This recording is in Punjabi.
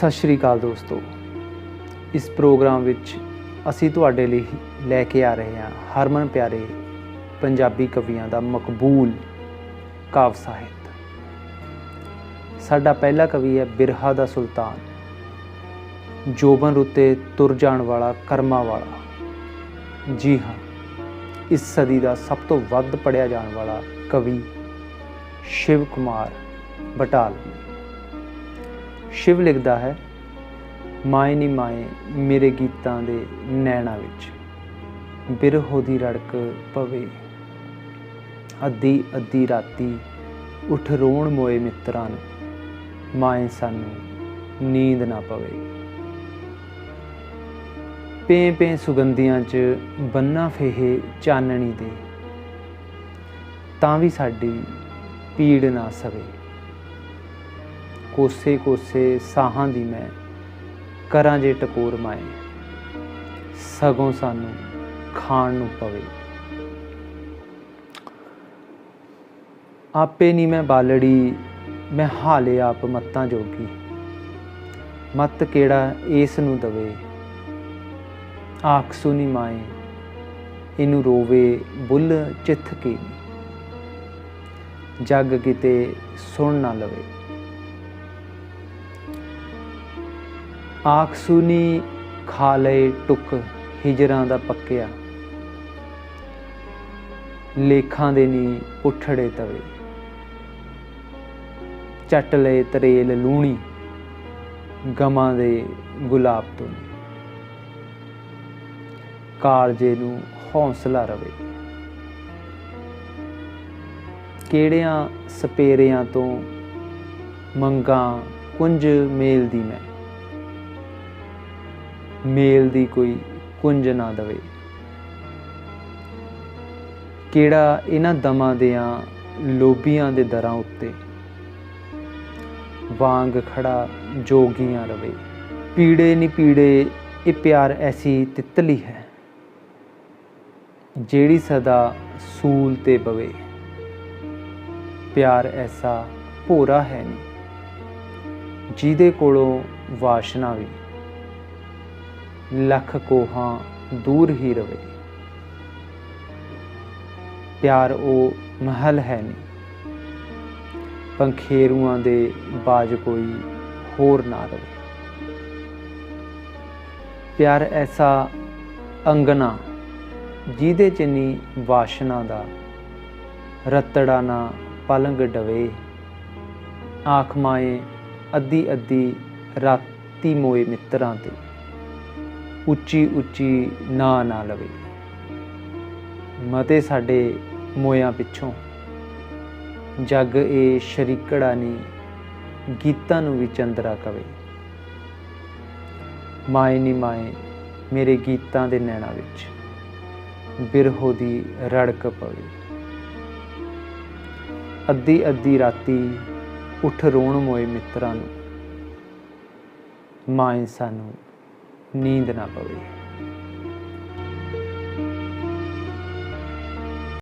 ਸਤਿ ਸ਼੍ਰੀ ਅਕਾਲ ਦੋਸਤੋ। ਇਸ ਪ੍ਰੋਗਰਾਮ ਵਿੱਚ ਅਸੀਂ ਤੁਹਾਡੇ ਲਈ ਲੈ ਕੇ ਆ ਰਹੇ ਹਾਂ ਹਰਮਨ ਪਿਆਰੇ ਪੰਜਾਬੀ ਕਵੀਆਂ ਦਾ ਮਕਬੂਲ ਕਾਵ ਸਾਹਿਤ। ਸਾਡਾ ਪਹਿਲਾ ਕਵੀ ਹੈ ਬਿਰਹਾ ਦਾ ਸੁਲਤਾਨ। ਜੋਬਨ ਰੁੱਤੇ ਤੁਰ ਜਾਣ ਵਾਲਾ ਕਰਮਾ ਵਾਲਾ। ਜੀ ਹਾਂ, ਇਸ ਸਦੀ ਦਾ ਸਭ ਤੋਂ ਵੱਧ ਪੜਿਆ ਜਾਣ ਵਾਲਾ ਕਵੀ ਸ਼ਿਵ ਕੁਮਾਰ ਬਟਾਲਵੀ। ਸ਼ਿਵ ਲਿਖਦਾ ਹੈ, ਮਾਏ ਨੀ ਮਾਏ ਮੇਰੇ ਗੀਤਾਂ ਦੇ ਨੈਣਾ ਵਿੱਚ, ਬਿਰਹੋ ਦੀ ਰੜਕ ਪਵੇ। ਅੱਧੀ ਅੱਧੀ ਰਾਤੀ ਉਠ ਰੋਣ ਮੋਏ ਮਿੱਤਰਾਂ ਨੂੰ, ਮਾਏ ਸਾਨੂੰ ਨੀਂਦ ਨਾ ਪਵੇ। ਪੇ ਪੇ ਸੁਗੰਧੀਆਂ 'ਚ ਬੰਨਾ ਫੇਹੇ ਚਾਨਣੀ ਦੇ, ਤਾਂ ਵੀ ਸਾਡੀ ਪੀੜ ਨਾ ਸਵੇ। ਕੋਸੇ ਕੋਸੇ ਸਾਹਾਂ ਦੀ ਮੈਂ ਕਰਾਂ ਜੇ ਟਕੋਰ ਮਾਏ। ਸਗੋਂ ਸਾਨੂੰ ਖਾਣ ਨੂੰ ਪਵੇ। ਆਪੇ ਨਹੀਂ ਮੈਂ ਬਾਲੜੀ, ਮੈਂ ਹਾਲੇ ਆਪ ਮੱਤਾਂ ਜੋਗੀ। ਮਤ ਕਿਹੜਾ ਇਸ ਨੂੰ ਦਵੇ? ਆਖ ਸੁਨੀ ਮਾਏ, ਇਹਨੂੰ ਰੋਵੇ ਬੁੱਲ ਚਿੱਥ ਕੇ? ਜੱਗ ਕਿਤੇ ਸੁਣ ਨਾ ਲਵੇ। ਆਖਸੂਨੀ ਖਾ ਲਏ ਟੁਕ ਹਿਜਰਾਂ ਦਾ ਪੱਕਿਆ। ਲੇਖਾਂ ਦੇ ਨੀ ਉਠੜੇ ਤਵੇ। ਚੱਟ ਲਏ ਤਰੇਲ ਲੂਣੀ, ਗਮਾਂ ਦੇ ਗੁਲਾਬ ਤੋਂ ਨੀ। ਕਾਲਜੇ ਨੂੰ ਹੌਸਲਾ ਰਵੇ। ਕਿਹੜਿਆਂ ਸਪੇਰਿਆਂ ਤੋਂ ਮੰਗਾ ਕੁੰਜ ਮੇਲ ਦੀ ਮੈਂ? ਮੇਲ ਦੀ ਕੋਈ ਕੁੰਜ ਨਾ ਦਵੇ। ਕਿਹੜਾ ਇਹਨਾਂ ਦਮਾਂ ਦਿਆਂ ਲੋਭੀਆਂ ਦੇ ਦਰਾਂ ਉੱਤੇ ਵਾਂਗ ਖੜਾ ਜੋਗੀਆਂ ਰਵੇ। ਪੀੜੇ ਨੀ ਪੀੜੇ, ਇਹ ਪਿਆਰ ਐਸੀ ਤਿੱਤਲੀ ਹੈ, ਜਿਹੜੀ ਸਦਾ ਸੂਲ ਤੇ ਪਵੇ ਪਿਆਰ ਐਸਾ ਭੋਰਾ ਹੈ ਨਹੀਂ ਜਿਹਦੇ ਕੋਲੋਂ ਵਾਸ਼ਨਾ ਵੀ ਲੱਖ ਕੋਹਾਂ ਦੂਰ ਹੀ ਰਵੇ। ਪਿਆਰ ਉਹ ਮਹਲ ਹੈ ਨਹੀਂ ਪੰਖੇਰੂਆਂ ਦੇ ਬਾਜ ਕੋਈ ਹੋਰ ਨਾ ਰਵੇ। ਪਿਆਰ ਐਸਾ ਅੰਗਨਾ ਜਿਹਦੇ ਚ ਨੀ ਵਾਸ਼ਨਾ ਦਾ, ਰਤੜਾ ਨਾ ਪਲੰਗ ਡਵੇ। ਆਖ ਮਾਏ ਅੱਧੀ ਅੱਧੀ ਰਾਤੀ ਮੋਏ ਮਿੱਤਰਾਂ ਤੇ। ਉੱਚੀ ਉੱਚੀ ਨਾ ਨਾ ਲਵੇ। ਮਤੇ ਸਾਡੇ ਮੋਇਆਂ ਪਿੱਛੋਂ। ਜੱਗ ਇਹ ਸ਼ਰੀਕੜਾ ਨਹੀਂ ਗੀਤਾਂ ਨੂੰ ਵੀ ਚੰਦਰਾ ਕਵੇ। ਮਾਏ ਨੀ ਮਾਏ ਮੇਰੇ ਗੀਤਾਂ ਦੇ ਨੈਣਾ ਵਿੱਚ, ਬਿਰਹੋ ਦੀ ਰੜਕ ਪਵੇ। ਅੱਧੀ ਅੱਧੀ ਰਾਤੀ ਉੱਠ ਰੋਣ ਮੋਏ ਮਿੱਤਰਾਂ ਨੂੰ, ਮਾਏ ਸਾਨੂੰ ਨੀਂਦ ਨਾ ਪਵੇ।